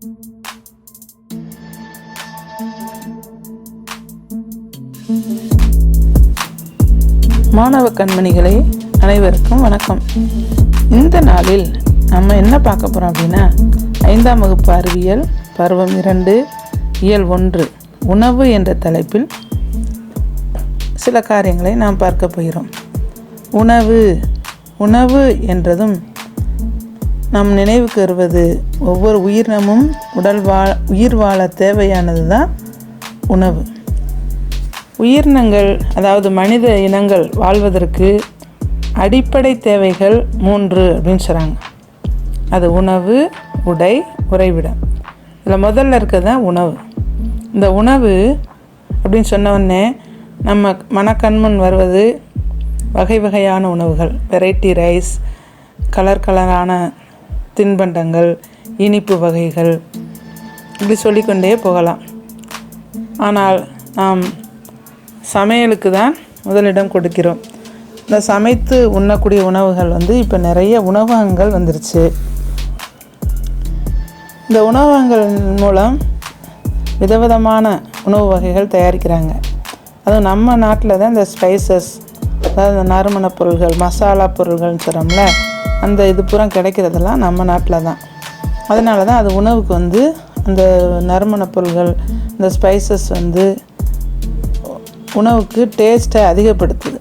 மாணவ கண்மணிகளே அனைவருக்கும் வணக்கம். இந்த நாளில் நம்ம என்ன பார்க்க போகிறோம் அப்படின்னா ஐந்தாம் வகுப்பு அறிவியல் பருவம் இரண்டு இயல் ஒன்று உணவு என்ற தலைப்பில் சில காரியங்களை நாம் பார்க்க போகிறோம். உணவு உணவு என்றதும் நம் நினைவுக்கு வருவது ஒவ்வொரு உயிரினமும் உடல் வா உயிர் வாழ தேவையானது தான் உணவு. உயிரினங்கள் அதாவது மனித இனங்கள் வாழ்வதற்கு அடிப்படை தேவைகள் மூன்று அப்படின்னு சொல்கிறாங்க அது உணவு உடை உறைவிடம். இதில் முதல்ல இருக்கிறது தான் உணவு. இந்த உணவு அப்படின்னு சொன்ன நம்ம மனக்கண்முன் வருவது வகை வகையான உணவுகள். வெரைட்டி ரைஸ் கலர் கலரான தின்பண்டங்கள் இனிப்பு வகைகள் இப்படி சொல்லிக்கொண்டே போகலாம். ஆனால் நாம் சமையலுக்கு தான் முதலிடம் கொடுக்கிறோம். இந்த சமைத்து உண்ணக்கூடிய உணவுகள் வந்து இப்போ நிறைய உணவகங்கள் வந்துருச்சு. இந்த உணவகங்கள் மூலம் விதவிதமான உணவு வகைகள் தயாரிக்கிறாங்க. அதுவும் நம்ம நாட்டில் தான் இந்த ஸ்பைசஸ் அதாவது இந்த நறுமணப் பொருள்கள் மசாலா பொருள்கள்னு சொல்கிறோம்ல அந்த இது பூரா கிடைக்கிறதெல்லாம் நம்ம நாட்டில் தான். அதனால தான் அது உணவுக்கு வந்து அந்த நறுமணப் பொருள்கள் இந்த ஸ்பைசஸ் வந்து உணவுக்கு டேஸ்ட்டை அதிகப்படுத்துது.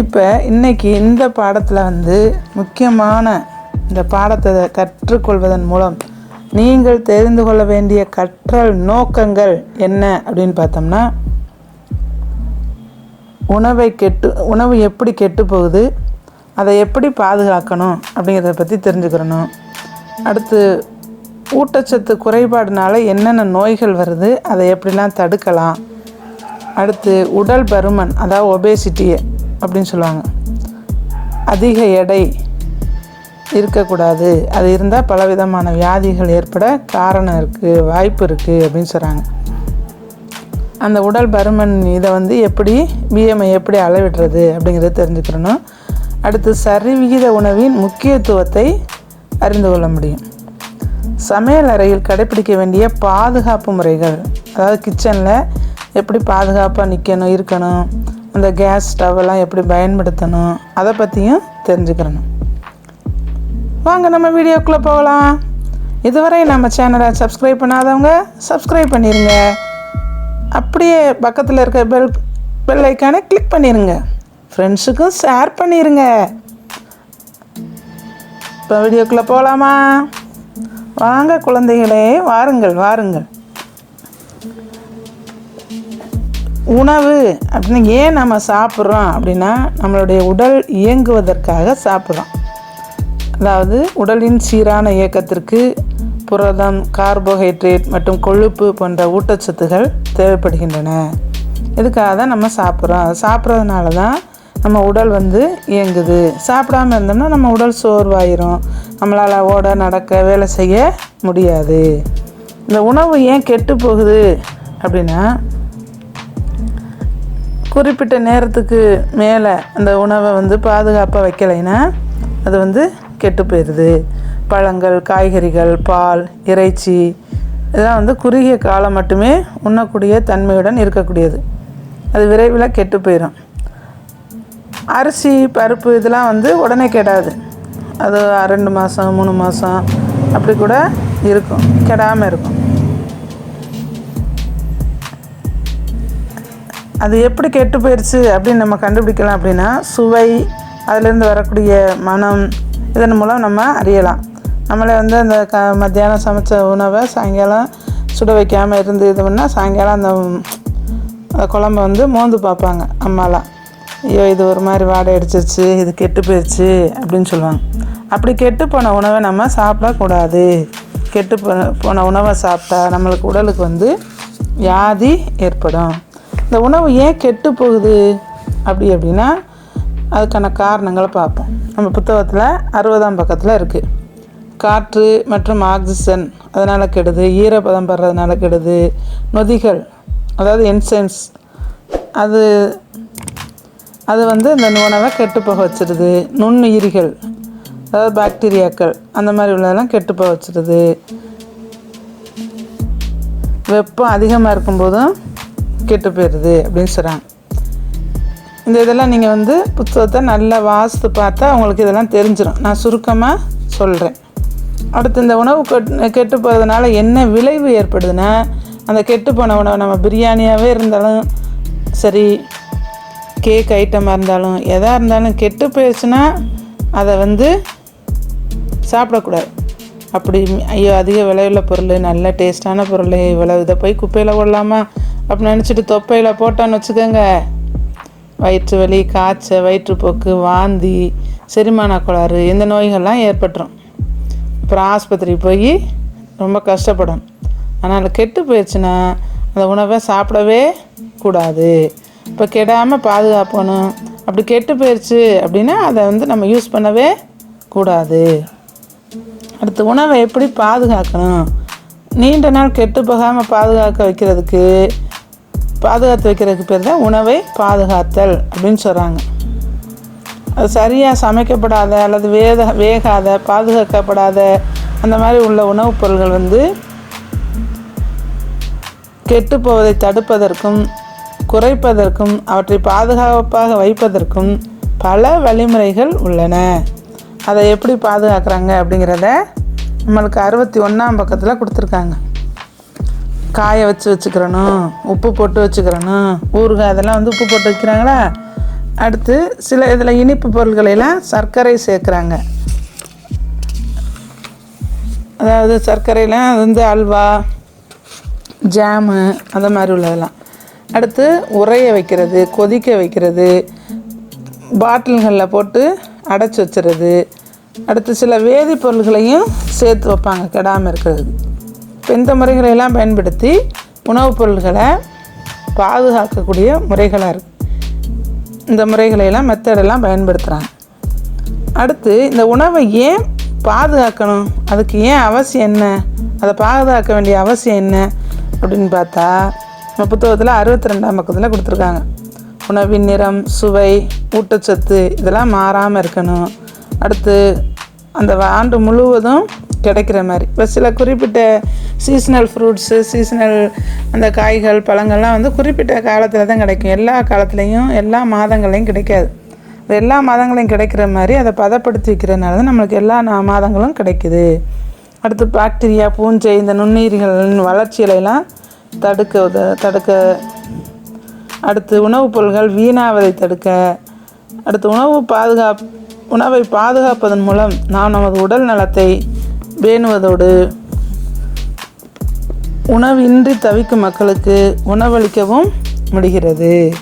இப்போ இன்றைக்கி இந்த பாடத்தில் வந்து முக்கியமான இந்த பாடத்தை கற்றுக்கொள்வதன் மூலம் நீங்கள் தெரிந்து கொள்ள வேண்டிய கற்றல் நோக்கங்கள் என்ன அப்படின்னு பார்த்தோம்னா உணவை கெட்டு உணவு எப்படி கெட்டு போகுது அதை எப்படி பாதுகாக்கணும் அப்படிங்கிறத பற்றி தெரிஞ்சுக்கிறணும். அடுத்து ஊட்டச்சத்து குறைபாடுனால என்னென்ன நோய்கள் வருது அதை எப்படிலாம் தடுக்கலாம். அடுத்து உடல் பருமன் அதாவது ஒபேசிட்டி அப்படின்னு சொல்லுவாங்க. அதிக எடை இருக்கக்கூடாது. அது இருந்தால் பலவிதமான வியாதிகள் ஏற்பட காரணம் இருக்குது வாய்ப்பு இருக்குது அப்படின்னு சொல்கிறாங்க அந்த உடல் பருமன் இதை வந்து எப்படி பிஎம்ஐ எப்படி அளவிடுறது அப்படிங்கிறத தெரிஞ்சுக்கிறணும். அடுத்து சரிவிகித உணவின் முக்கியத்துவத்தை அறிந்து கொள்ள முடியும். சமையல் அறையில் கடைப்பிடிக்க வேண்டிய பாதுகாப்பு முறைகள். அதாவது கிச்சனில் எப்படி பாதுகாப்பாக நிற்கணும் இருக்கணும் அந்த கேஸ் ஸ்டவ்வெல்லாம் எப்படி பயன்படுத்தணும் அதை பற்றியும் தெரிஞ்சுக்கிறணும் வாங்க நம்ம வீடியோக்குள்ளே போகலாம். இதுவரை நம்ம சேனலை சப்ஸ்கிரைப் பண்ணாதவங்க சப்ஸ்கிரைப் பண்ணிடுங்க அப்படியே பக்கத்தில் இருக்க பெல் பெல் ஐக்கானை கிளிக் பண்ணிடுங்க ஃப்ரெண்ட்ஸுக்கும் ஷேர் பண்ணிடுங்க இப்போ வீடியோக்குள்ளே போகலாமா வாங்க குழந்தைகளே வாருங்கள் வாருங்கள். உணவு அப்படின்னு ஏன் நம்ம சாப்பிட்றோம் அப்படின்னா நம்மளுடைய உடல் இயங்குவதற்காக சாப்பிட்றோம். அதாவது உடலின் சீரான இயக்கத்திற்கு புரதம் கார்போஹைட்ரேட் மற்றும் கொழுப்பு போன்ற ஊட்டச்சத்துகள் தேவைப்படுகின்றன. இதுக்காக தான் நம்ம சாப்பிட்றோம்? சாப்பிட்றதுனால தான் நம்ம உடல் வந்து இயங்குது. சாப்பிடாம இருந்தோம்னா நம்ம உடல் சோர்வாயிரும். நம்மளால் ஓட நடக்க வேலை செய்ய முடியாது. இந்த உணவு ஏன் கெட்டு போகுது அப்படின்னா குறிப்பிட்ட நேரத்துக்கு மேலே அந்த உணவை வந்து பாதுகாப்பாக வைக்கலைன்னா அது வந்து கெட்டு போயிடுது பழங்கள் காய்கறிகள் பால் இறைச்சி இதெல்லாம் வந்து குறுகிய காலம் மட்டுமே உண்ணக்கூடிய தன்மையுடன் இருக்கக்கூடியது. அது விரைவில் கெட்டு போயிடும் அரிசி பருப்பு இதெல்லாம் வந்து உடனே கெடாது. அது ரெண்டு மாதம் மூணு மாதம் அப்படி கூட இருக்கும். கெடாமல் இருக்கும். அது எப்படி கெட்டு போயிடுச்சு அப்படின்னு நம்ம கண்டுபிடிக்கலாம் அப்படின்னா சுவை அதிலேருந்து வரக்கூடிய மனம் இதன் மூலம் நம்ம அறியலாம். நம்மளே வந்து அந்த க மத்தியானம் சமைச்ச உணவை சாயங்காலம் சுட வைக்காமல் இருந்து இது பண்ணால் சாயங்காலம் அந்த அந்த குழம்ப வந்து மோந்து பார்ப்பாங்க அம்மாலாம். ஐயோ இது ஒரு மாதிரி வாடை அடிச்சிருச்சு இது கெட்டு போயிடுச்சு அப்படின்னு சொல்லுவாங்க. அப்படி கெட்டு போன உணவை நம்ம சாப்பிடக்கூடாது கெட்டு போன போன உணவை சாப்பிட்டா நம்மளுக்கு உடலுக்கு வந்து வியாதி ஏற்படும். இந்த உணவு ஏன் கெட்டு போகுது? அப்படி அப்படின்னா அதுக்கான காரணங்களை பார்ப்போம். நம்ம புத்தகத்தில் அறுபதாம் பக்கத்தில் இருக்குது காற்று மற்றும் ஆக்சிஜன் அதனால் கெடுது. ஈரப்பதம் படுறதுனால கெடுது. நொதிகள் அதாவது என்சைம்ஸ் அது அது வந்து இந்த உணவை கெட்டு போக வச்சிடுது நுண்ணுயிரிகள் அதாவது பாக்டீரியாக்கள் அந்த மாதிரி உள்ளதெல்லாம் கெட்டு போக வச்சிருது. வெப்பம் அதிகமாக இருக்கும்போதும் கெட்டு போயிடுது அப்படின்னு சொல்கிறாங்க இந்த இதெல்லாம் நீங்கள் வந்து புத்தகத்தை நல்லா வாசித்து பார்த்தா உங்களுக்கு இதெல்லாம் தெரிஞ்சிடும் நான் சுருக்கமாக சொல்கிறேன் அடுத்து இந்த உணவு கெட்- கெட்டு போகிறதுனால என்ன விளைவு ஏற்படுதுன்னா அந்த கெட்டு போன உணவு நம்ம பிரியாணியாகவே இருந்தாலும் சரி கேக் ஐட்டமாக இருந்தாலும் எதாக இருந்தாலும் கெட்டு போயிடுச்சுன்னா அதை வந்து சாப்பிடக்கூடாது. அப்படி ஐயோ அதிக விளைவுள்ள பொருள் நல்ல டேஸ்டான பொருள் இவ்வளோ இதை போய் குப்பையில் போடலாமா? அப்படின்னு நினச்சிட்டு தொப்பையில் போட்டோன்னு வச்சுக்கோங்க. வயிற்று வலி காய்ச்சல் வயிற்றுப்போக்கு வாந்தி செரிமான கோளாறு இந்த நோய்கள்லாம் ஏற்பட்டுரும். அப்புறம் ஆஸ்பத்திரி போய் ரொம்ப கஷ்டப்படும். ஆனால் கெட்டு போயிடுச்சுன்னா அந்த உணவை சாப்பிடவே கூடாது. இப்போ கெடாமல் பாதுகாக்கணும் அப்படி கெட்டு போயிடுச்சு அப்படின்னா அதை வந்து நம்ம யூஸ் பண்ணவே கூடாது. அடுத்து உணவை எப்படி பாதுகாக்கணும்? நீண்ட நாள் கெட்டு போகாமல் பாதுகாக்க வைக்கிறதுக்கு பாதுகாத்து வைக்கிறதுக்கு பேர் தான் உணவை பாதுகாத்தல் அப்படின்னு சொல்கிறாங்க அது சரியாக சமைக்கப்படாத அல்லது வேத வேகாத பாதுகாக்கப்படாத அந்த மாதிரி உள்ள உணவுப் பொருள்கள் வந்து கெட்டு போவதை தடுப்பதற்கும் குறைப்பதற்கும் அவற்றை பாதுகாப்பாக வைப்பதற்கும் பல வழிமுறைகள் உள்ளன. அதை எப்படி பாதுகாக்கிறாங்க அப்படிங்கிறத நம்மளுக்கு அறுபத்தி ஒன்றாம் பக்கத்தில் கொடுத்துருக்காங்க. காய வச்சு வச்சுக்கிறணும் உப்பு போட்டு வச்சுக்கிறணும் ஊறுகாய் அதெல்லாம் வந்து உப்பு போட்டு வைக்கிறாங்களா? அடுத்து சில இதில் இனிப்பு பொருள்களெல்லாம் சர்க்கரை சேர்க்குறாங்க. அதாவது சர்க்கரையெல்லாம் அது வந்து அல்வா ஜாமு அந்த மாதிரி உள்ளதெல்லாம். அடுத்து உறைய வைக்கிறது கொதிக்க வைக்கிறது பாட்டில்களில் போட்டு அடைச்சி வச்சுறது அடுத்து சில வேதிப்பொருள்களையும் சேர்த்து வைப்பாங்க கெடாமல் இருக்கிறது. இப்போ இந்த முறைகளையெல்லாம் பயன்படுத்தி உணவுப் பொருள்களை பாதுகாக்கக்கூடிய முறைகளாக இருக்குது இந்த முறைகளையெல்லாம் மெத்தடெல்லாம் பயன்படுத்துகிறாங்க அடுத்து இந்த உணவை ஏன் பாதுகாக்கணும்? அதுக்கு ஏன் அவசியம் என்ன? அதை பாதுகாக்க வேண்டிய அவசியம் என்ன? அப்படின்னு பார்த்தா புத்தகத்தில் அறுபத்தி ரெண்டாம் பக்கத்தில் கொடுத்துருக்காங்க. உணவின் நிறம் சுவை ஊட்டச்சத்து இதெல்லாம் மாறாமல் இருக்கணும். அடுத்து அந்த ஆண்டு முழுவதும் கிடைக்கிற மாதிரி. இப்போ சில குறிப்பிட்ட சீசனல் ஃப்ரூட்ஸு சீசனல் அந்த காய்கள் பழங்கள்லாம் வந்து குறிப்பிட்ட காலத்தில் தான் கிடைக்கும். எல்லா காலத்துலேயும் எல்லா மாதங்களையும் கிடைக்காது. அது எல்லா மாதங்களையும் கிடைக்கிற மாதிரி அதை பதப்படுத்தி வைக்கிறதுனால தான் நம்மளுக்கு எல்லா நா- மாதங்களும் கிடைக்குது. அடுத்து பாக்டீரியா பூஞ்சை இந்த நுண்ணுயிரிகளின் வளர்ச்சியிலலாம் தடுக்க உத தடுக்க. அடுத்து உணவுப் பொருள்கள் வீணாவதை தடுக்க. அடுத்து உணவு பாதுகாப் உணவை பாதுகாப்பதன் மூலம் நாம் நமது உடல் நலத்தை பேணுவதோடு உணவின்றி தவிக்கும் மக்களுக்கு உணவளிக்கவும் முடிகிறது.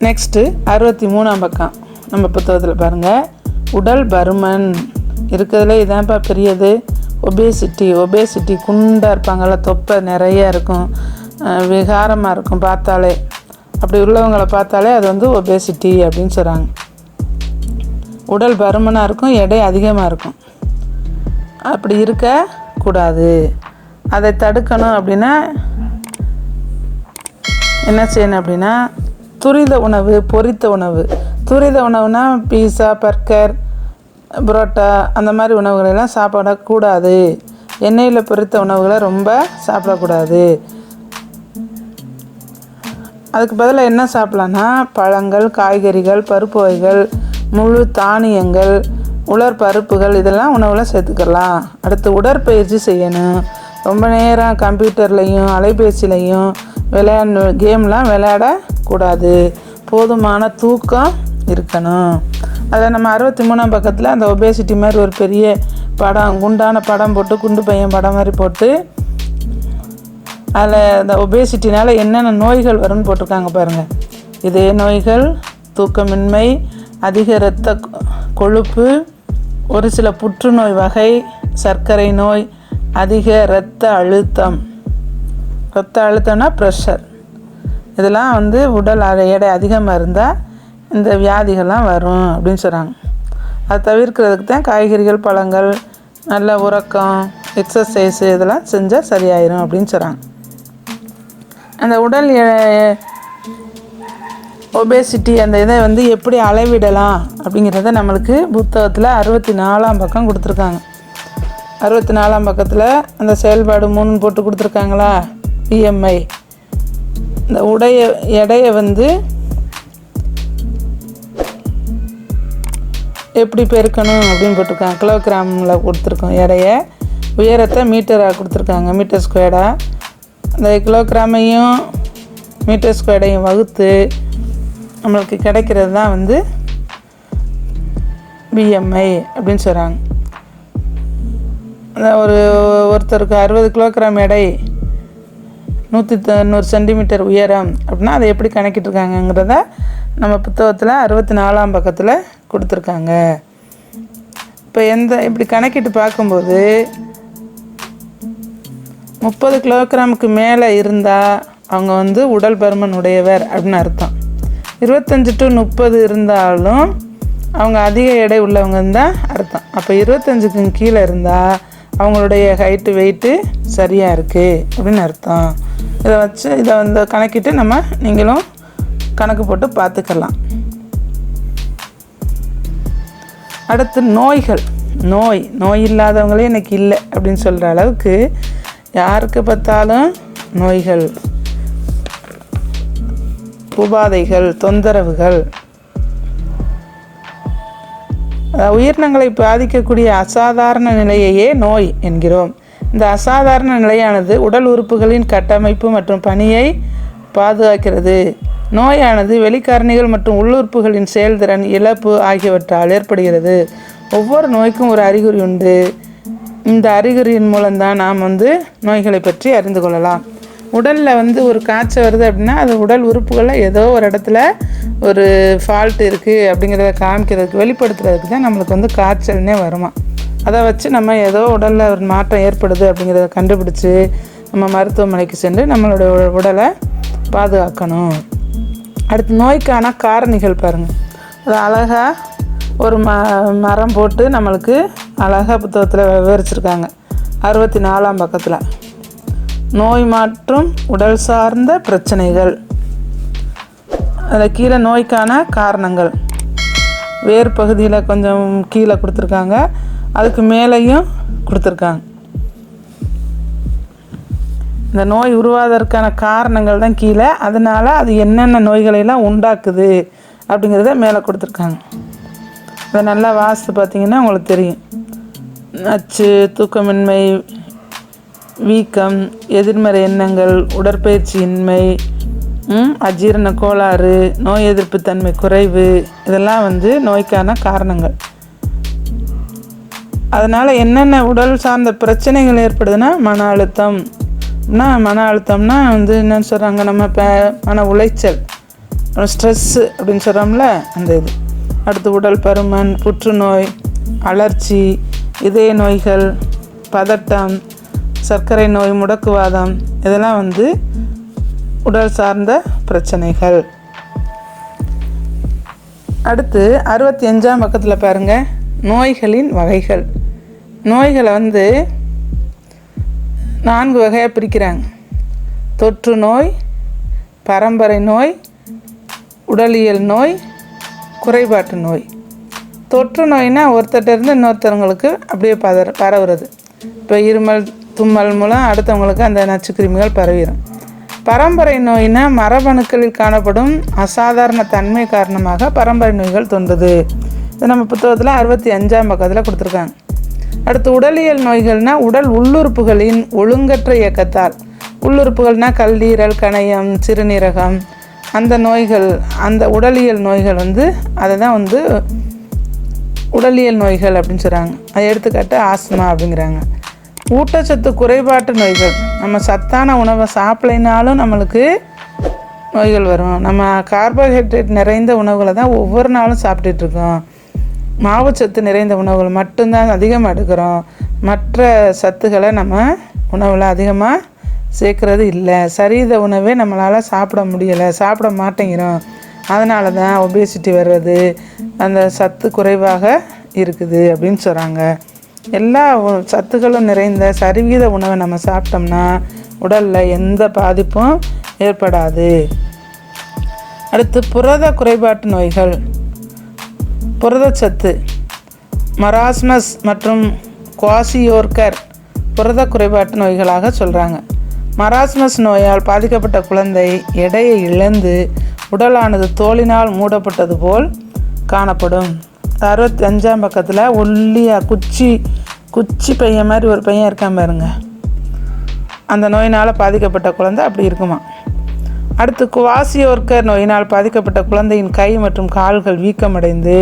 நெக்ஸ்ட்டு அறுபத்தி மூணாம் பக்கம். நம்ம புத்தகத்தில் பாருங்கள் உடல் பருமன். இருக்கிறதுல இதான்ப்பா பெரியது. ஒபேசிட்டி ஒபேசிட்டி குண்டாக இருப்பாங்கள்ல தொப்பை நிறைய இருக்கும். விகாரமாக இருக்கும் பார்த்தாலே. அப்படி உள்ளவங்களை பார்த்தாலே அது வந்து ஒபேசிட்டி அப்படின்னு சொல்கிறாங்க உடல் பருமனாக இருக்கும் எடை அதிகமாக இருக்கும். அப்படி இருக்கக்கூடாது அதை தடுக்கணும் அப்படின்னா என்ன செய்யணும் அப்படின்னா துரித உணவு பொரித்த உணவு. துரித உணவுனா பீஸா பர்கர் புரோட்டா அந்த மாதிரி உணவுகளெல்லாம் சாப்பிடக்கூடாது. எண்ணெயில் பொரித்த உணவுகளை ரொம்ப சாப்பிடக்கூடாது. அதுக்கு பதிலாக என்ன சாப்பிட்லான்னா பழங்கள் காய்கறிகள் பருப்பு வகைகள் முழு தானியங்கள் உலர் பருப்புகள் இதெல்லாம் உணவில் சேர்த்துக்கலாம். அடுத்து உடற்பயிற்சி செய்யணும். ரொம்ப நேரம் கம்ப்யூட்டர்லேயும் அலைபேசிலையும் விளையாண்டு கேம்லாம் விளையாடக்கூடாது. போதுமான தூக்கம் இருக்கணும். அதை நம்ம அறுபத்தி மூணாம் பக்கத்தில் அந்த ஒபேசிட்டி மாதிரி ஒரு பெரிய படம் குண்டான படம் போட்டு குண்டு பையன் படம் மாதிரி போட்டு அதில் அந்த ஒபேசிட்டினால் என்னென்ன நோய்கள் வரும்னு போட்டிருக்காங்க பாருங்கள் இதே நோய்கள் தூக்கமின்மை அதிக இரத்த கொழுப்பு ஒரு சில புற்றுநோய் வகை சர்க்கரை நோய் அதிக இரத்த அழுத்தம். இரத்த அழுத்தம்னா ப்ரெஷர் இதெல்லாம் வந்து உடல் எடை அதிகமாக இருந்தால் இந்த வியாதிகள்லாம் வரும் அப்படின்னு சொல்கிறாங்க அதை தவிர்க்கிறதுக்கு தான் காய்கறிகள் பழங்கள் நல்ல உறக்கம் எக்ஸசைஸு இதெல்லாம் செஞ்சால் சரியாயிரும் அப்படின்னு சொல்கிறாங்க அந்த உடல் எ- ஒபேசிட்டி அந்த இதை வந்து எப்படி அளவிடலாம் அப்படிங்கிறத நம்மளுக்கு புத்தகத்தில் அறுபத்தி நாலாம் பக்கம் கொடுத்துருக்காங்க. அறுபத்தி நாலாம் பக்கத்தில் அந்த செயல்பாடு மூணு போட்டு கொடுத்துருக்காங்களா? பிஎம்ஐ இந்த உடைய எடையை வந்து எப்படி பெருக்கணும் அப்படின்னு போட்டிருக்காங்க. கிலோகிராமில் கொடுத்துருக்கோம் எடைய. உயரத்தை மீட்டராக கொடுத்துருக்காங்க மீட்டர் ஸ்கொயர்டாக அந்த கிலோகிராமையும் மீட்டர் ஸ்கொயர்டையும் வகுத்து நம்மளுக்கு கிடைக்கிறது தான் வந்து பிஎம்ஐ அப்படின்னு சொல்கிறாங்க அந்த ஒரு ஒருத்தருக்கு அறுபது கிலோகிராம் எடை நூற்றி தொண்ணூறு சென்டிமீட்டர் உயரம் அப்படின்னா அதை எப்படி கணக்கிட்டுருக்காங்கங்கிறத நம்ம புத்தகத்தில் அறுபத்தி நாலாம் பக்கத்தில் கொடுத்துருக்காங்க. இப்போ எந்த இப்படி கணக்கிட்டு பார்க்கும்போது முப்பது கிலோகிராமுக்கு மேலே இருந்தால் அவங்க வந்து உடல் பருமன் உடையவர் அப்படின்னு அர்த்தம். இருபத்தஞ்சி டு முப்பது இருந்தாலும் அவங்க அதிக எடை உள்ளவங்க தான் அர்த்தம். அப்போ இருபத்தஞ்சுக்கு கீழே இருந்தால் அவங்களுடைய ஹைட்டு வெயிட்டு சரியாக இருக்குது அப்படின்னு அர்த்தம். இதை வச்சு இதை வந்து கணக்கிட்டு நம்ம நீங்களும் கணக்கு போட்டு பார்த்துக்கலாம். அடுத்து நோய்கள். நோய் நோய் இல்லாதவங்களே எனக்கு இல்லை அப்படின்னு சொல்கிற அளவுக்கு யாருக்கு பார்த்தாலும் நோய்கள். உபாதைகள் தொந்தரவுகள். உயிரினங்களை பாதிக்கக்கூடிய அசாதாரண நிலையையே நோய் என்கிறோம். இந்த அசாதாரண நிலையானது உடல் உறுப்புகளின் கட்டமைப்பு மற்றும் பணியை பாதுகாக்கிறது. நோயானது வெளிக்காரணிகள் மற்றும் உள்ளுறுப்புகளின் செயல்திறன் இழப்பு ஆகியவற்றால் ஏற்படுகிறது. ஒவ்வொரு நோய்க்கும் ஒரு அறிகுறி உண்டு. இந்த அறிகுறியின் மூலம்தான் நாம் வந்து நோய்களை பற்றி அறிந்து கொள்ளலாம். உடலில் வந்து ஒரு காய்ச்சல் வருது அப்படின்னா அது உடல் உறுப்புகளில் ஏதோ ஒரு இடத்துல ஒரு ஃபால்ட் இருக்குது அப்படிங்கிறத காமிக்கிறதுக்கு வெளிப்படுத்துறதுக்கு தான் நம்மளுக்கு வந்து காய்ச்சல்னே வருமா? அதை வச்சு நம்ம ஏதோ உடலில் ஒரு மாற்றம் ஏற்படுது அப்படிங்கிறத கண்டுபிடிச்சி நம்ம மருத்துவமனைக்கு சென்று நம்மளுடைய உடலை பாதுகாக்கணும். அடுத்து நோய்க்கான காரணிகள் பாருங்கள் அது அழகாக ஒரு ம மரம் போட்டு நம்மளுக்கு அழகாக புத்தகத்தில் விவரிச்சிருக்காங்க. அறுபத்தி நாலாம் பக்கத்தில். நோய் மற்றும் உடல் சார்ந்த பிரச்சனைகள். அதில் கீழே நோய்க்கான காரணங்கள். வேர் பகுதியில் கொஞ்சம் கீழே கொடுத்துருக்காங்க. அதுக்கு மேலேயும் கொடுத்துருக்காங்க. இந்த நோய் உருவாவதற்கான காரணங்கள் தான் கீழே. அதனால் அது என்னென்ன நோய்களையெல்லாம் உண்டாக்குது அப்படிங்கிறத மேலே கொடுத்துருக்காங்க. இதை நல்லா வாசித்து பார்த்தீங்கன்னா உங்களுக்கு தெரியும். நச்சு தூக்கமின்மை வீக்கம் எதிர்மறை எண்ணங்கள் உடற்பயிற்சியின்மை அஜீரண கோளாறு நோய் எதிர்ப்பு தன்மை குறைவு இதெல்லாம் வந்து நோய்க்கான காரணங்கள். அதனால் என்னென்ன உடல் சார்ந்த பிரச்சனைகள் ஏற்படுதுன்னா மன அழுத்தம் அழுத்தம்னா மன அழுத்தம்னா வந்து என்னன்னு சொல்கிறாங்க நம்ம இப்போ மன உளைச்சல் ஸ்ட்ரெஸ்ஸு அப்படின்னு சொல்கிறோம்ல அந்த இது. அடுத்து உடல் பருமன் புற்றுநோய் அலர்ச்சி இதய நோய்கள் பதட்டம் சர்க்கரை நோய் முடக்குவாதம் இதெல்லாம் வந்து உடல் சார்ந்த பிரச்சனைகள். அடுத்து அறுபத்தி அஞ்சாம் பக்கத்தில் பாருங்கள் நோய்களின் வகைகள். நோய்களை வந்து நான்கு வகையாக பிரிக்கிறாங்க. தொற்று நோய் பரம்பரை நோய் உடலியல் நோய் குறைபாட்டு நோய். தொற்று நோய்னால் ஒருத்தர்கிட்ட இருந்து இன்னொருத்தவங்களுக்கு அப்படியே பதற பரவுறது. இப்போ இருமல் தும்மல் மூலம் அடுத்தவங்களுக்கு அந்த நச்சுக்கிருமிகள் பரவிடும் பரம்பரை நோய்னா மரபணுக்களில் காணப்படும் அசாதாரண தன்மை காரணமாக பரம்பரை நோய்கள் தோன்றுது. இது நம்ம புத்தகத்தில் அறுபத்தி அஞ்சாம் பக்கத்தில் கொடுத்துருக்காங்க. அடுத்து உடலியல் நோய்கள்னால் உடல் உள்ளுறுப்புகளின் ஒழுங்கற்ற இயக்கத்தால். உள்ளுறுப்புகள்னால் கல்லீரல் கணையம் சிறுநீரகம். அந்த நோய்கள் அந்த உடலியல் நோய்கள் வந்து அதை தான் வந்து உடலியல் நோய்கள் அப்படின்னு சொல்கிறாங்க அதை எடுத்துக்காட்டு ஆஸ்மா அப்படிங்கிறாங்க. ஊட்டச்சத்து குறைபாட்டு நோய்கள். நம்ம சத்தான உணவை சாப்பிடலைனாலும் நம்மளுக்கு நோய்கள் வரும். நம்ம கார்போஹைட்ரேட் நிறைந்த உணவுகளை தான் ஒவ்வொரு நாளும் சாப்பிட்டுட்டு இருக்கோம். மாவுச்சத்து நிறைந்த உணவுகள் மட்டும்தான் அதிகமாக எடுக்கிறோம். மற்ற சத்துக்களை நம்ம உணவில் அதிகமாக சேர்க்குறது இல்லை. சரித உணவே நம்மளால் சாப்பிட முடியலை. சாப்பிட மாட்டேங்கிறோம். அதனால தான் ஒபேசிட்டி வர்றது அந்த சத்து குறைவாக இருக்குது அப்படின்னு சொல்கிறாங்க எல்லா சத்துக்களும் நிறைந்த சரிவீத உணவை நம்ம சாப்பிட்டோம்னா உடலில் எந்த பாதிப்பும் ஏற்படாது. அடுத்து புரத குறைபாட்டு நோய்கள். புரதச்சத்து மராஸ்மஸ் மற்றும் குவாசியோர்கர் புரத குறைபாட்டு நோய்களாக சொல்கிறாங்க மராஸ்மஸ் நோயால் பாதிக்கப்பட்ட குழந்தை எடையை இழந்து உடலானது தோலினால் மூடப்பட்டது போல் காணப்படும். அறுபத்தி அஞ்சாம் பக்கத்தில் ஒல்லியா குச்சி குச்சி பையன் மாதிரி ஒரு பையன் இருக்கான் பாருங்க. அந்த நோயினால் பாதிக்கப்பட்ட குழந்தை அப்படி இருக்குமா? அடுத்து குவாசியோர்க்கர் நோயினால் பாதிக்கப்பட்ட குழந்தையின் கை மற்றும் கால்கள் வீக்கமடைந்து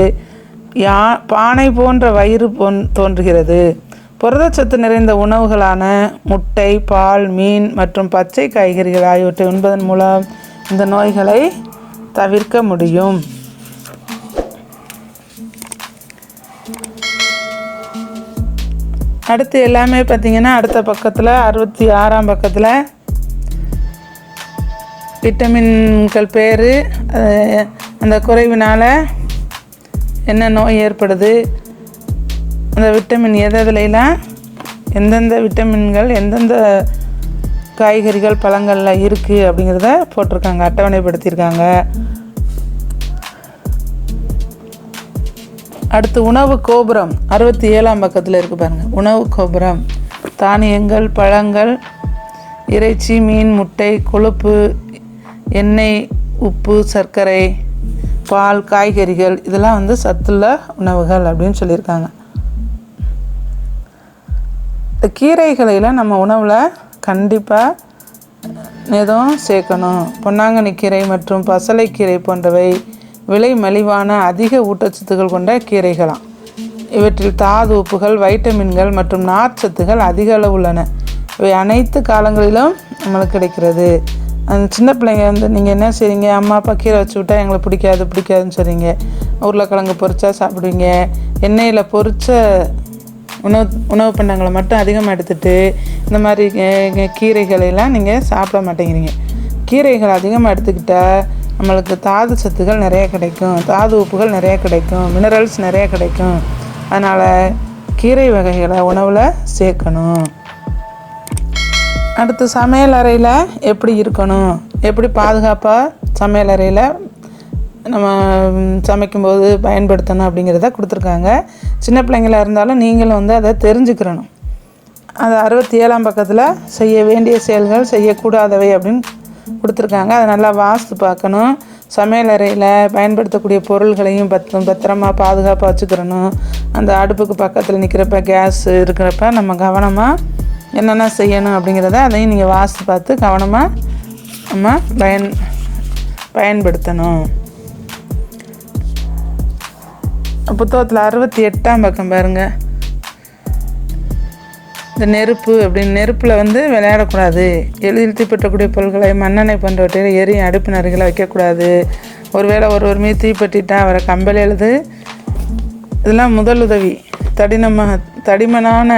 யா பானை போன்ற வயிறு பொன் தோன்றுகிறது. புரதச்சத்து நிறைந்த உணவுகளான முட்டை பால் மீன் மற்றும் பச்சை காய்கறிகள் ஆகியவற்றை உண்பதன் மூலம் இந்த நோய்களை தவிர்க்க முடியும். அடுத்து எல்லாமே பார்த்தீங்கன்னா அடுத்த பக்கத்தில் அறுபத்தி ஆறாம் பக்கத்தில் விட்டமின்கள் பேர் அந்த குறைவினால் என்ன நோய் ஏற்படுது அந்த விட்டமின் எது எந்தெந்த விட்டமின்கள் எந்தெந்த காய்கறிகள் பழங்களில் இருக்குது அப்படிங்கிறத போட்டிருக்காங்க அட்டவணைப்படுத்தியிருக்காங்க. அடுத்து உணவு கோபுரம் அறுபத்தி ஏழாம் பக்கத்தில் இருக்குது பாருங்கள் உணவு கோபுரம். தானியங்கள் பழங்கள் இறைச்சி மீன் முட்டை கொழுப்பு எண்ணெய் உப்பு சர்க்கரை பால் காய்கறிகள் இதெல்லாம் வந்து சத்துள்ள உணவுகள் அப்படின்னு சொல்லியிருக்காங்க. இந்த கீரைகளையெல்லாம் நம்ம உணவில் கண்டிப்பாக எதுவும் சேர்க்கணும். பொன்னாங்கண்ணி கீரை மற்றும் பசலைக்கீரை போன்றவை விலை மலிவான அதிக ஊட்டச்சத்துக்கள் கொண்ட கீரைகளாம். இவற்றில் தாது உப்புகள் வைட்டமின்கள் மற்றும் நார்ச்சத்துகள் அதிக அளவு உள்ளன இவை அனைத்து காலங்களிலும் நம்மளுக்கு கிடைக்கிறது. அந்த சின்ன பிள்ளைங்க வந்து நீங்கள் என்ன செய்றீங்க? அம்மா அப்பா கீரை வச்சு விட்டா எங்களுக்கு பிடிக்காது பிடிக்காதுன்னு சொல்கிறீங்க உருளைக்கிழங்கு பொரிச்சா சாப்பிடுவீங்க. எண்ணெயில் பொரிச்ச உணவு உணவு பண்டங்களை மட்டும் அதிகமாக எடுத்துகிட்டு இந்த மாதிரி கீரைகளையெல்லாம் கீரைகளெல்லாம் நீங்கள் சாப்பிட மாட்டேங்கிறீங்க. கீரைகள் அதிகமாக எடுத்துக்கிட்டால் நம்மளுக்கு தாது சத்துகள் நிறைய கிடைக்கும். தாது உப்புகள் நிறைய கிடைக்கும். மினரல்ஸ் நிறைய கிடைக்கும். அதனால் கீரை வகைகளை உணவில் சேர்க்கணும். அடுத்து சமையல் அறையில் எப்படி இருக்கணும்? எப்படி பாதுகாப்பாக சமையல் அறையில் நம்ம சமைக்கும்போது பயன்படுத்தணும் அப்படிங்கிறத கொடுத்துருக்காங்க. சின்ன பிள்ளைங்களா இருந்தாலும் நீங்களும் வந்து அதை தெரிஞ்சுக்கிறணும். அது அறுபத்தி ஏழாம் பக்கத்தில் செய்ய வேண்டிய செயல்கள் செய்யக்கூடாதவை அப்படின்னு கொடுத்துருக்காங்க. அதை நல்லா வாஸ்து பார்க்கணும். சமையல் அறையில் பயன்படுத்தக்கூடிய பொருள்களையும் பத் பத்திரமா பாதுகாப்பாக வச்சுக்கிறணும். அந்த அடுப்புக்கு பக்கத்தில் நிற்கிறப்ப கேஸ் இருக்கிறப்ப நம்ம கவனமாக என்னென்ன செய்யணும் அப்படிங்கிறத அதையும் நீங்கள் வாஸ்து பார்த்து கவனமாக நம்ம பயன் பயன்படுத்தணும். புத்தகத்தில் அறுபத்தி எட்டாம் பக்கம் பாருங்கள் இந்த நெருப்பு அப்படின்னு நெருப்பில் வந்து விளையாடக்கூடாது. எளிதில் தீப்பற்றக்கூடிய பொருட்களை மண்ணெண்ணெய் போன்றவற்றை எரியும் அடுப்பின் அருகில் வைக்கக்கூடாது. ஒருவேளை ஒரு மீது தீப்பற்றிட்டா அவரை கம்பல் எழுது. இதெல்லாம் முதல் உதவி தடினம தடிமனான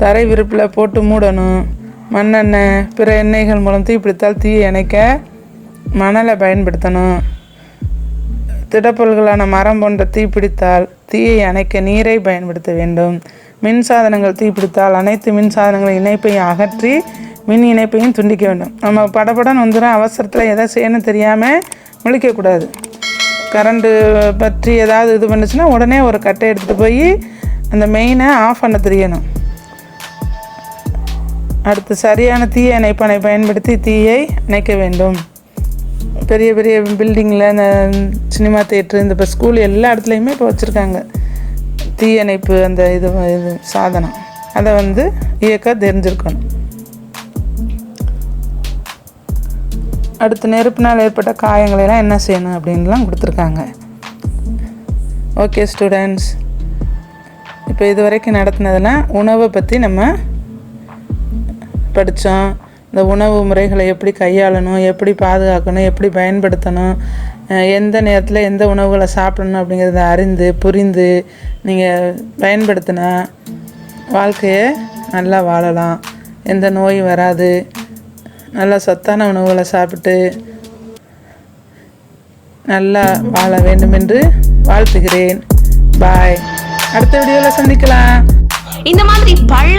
தரை விருப்பில் போட்டு மூடணும். மண்ணெண்ணெய் பிற எண்ணெய்கள் மூலம் தீப்பிடித்தால் தீயை அணைக்க மணலை பயன்படுத்தணும். திடப்பொருள்களான மரம் போன்ற தீப்பிடித்தால் தீயை அணைக்க நீரை பயன்படுத்த வேண்டும். மின் சாதனங்கள் தீப்பிடித்தால் அனைத்து மின் சாதனங்களின் இணைப்பையும் அகற்றி மின் இணைப்பையும் துண்டிக்க வேண்டும். நம்ம படபடன்னு வந்துடும் அவசரத்தில் எதை செய்யணும் தெரியாமல் முழிக்கக்கூடாது கரண்ட்டு பற்றி ஏதாவது இது பண்ணுச்சுன்னா உடனே ஒரு கட்டை எடுத்துகிட்டு போய் அந்த மெயினை ஆஃப் பண்ண தெரியணும். அடுத்து சரியான தீய இணைப்பனை பயன்படுத்தி தீயை இணைக்க வேண்டும். பெரிய பெரிய பில்டிங்கில் இந்த சினிமா தேட்ரு இந்த இப்போ ஸ்கூல் எல்லா இடத்துலையுமே இப்போ வச்சுருக்காங்க. தீயணைப்பு அந்த இது இது சாதனம். அதை வந்து இயக்க தெரிஞ்சிருக்கணும். அடுத்து நெருப்பினால் ஏற்பட்ட காயங்களெல்லாம் என்ன செய்யணும் அப்படின்லாம் கொடுத்துருக்காங்க. ஓகே ஸ்டூடெண்ட்ஸ் இப்போ இது வரைக்கும் நடத்தினதெல்லாம் உணவை பற்றி நம்ம படித்தோம். இந்த உணவு முறைகளை எப்படி கையாளணும் எப்படி பாதுகாக்கணும் எப்படி பயன்படுத்தணும் எந்த நேரத்தில் எந்த உணவுகளை சாப்பிடணும் அப்படிங்கிறத அறிந்து புரிந்து நீங்கள் பயன்படுத்தினா வாழ்க்கையை நல்லா வாழலாம். எந்த நோயும் வராது. நல்லா சத்தான உணவுகளை சாப்பிட்டு நல்லா வாழ வேண்டும் என்று வாழ்த்துகிறேன். பாய் அடுத்த வீடியோவில் சந்திக்கலாம். இந்த மாதிரி பல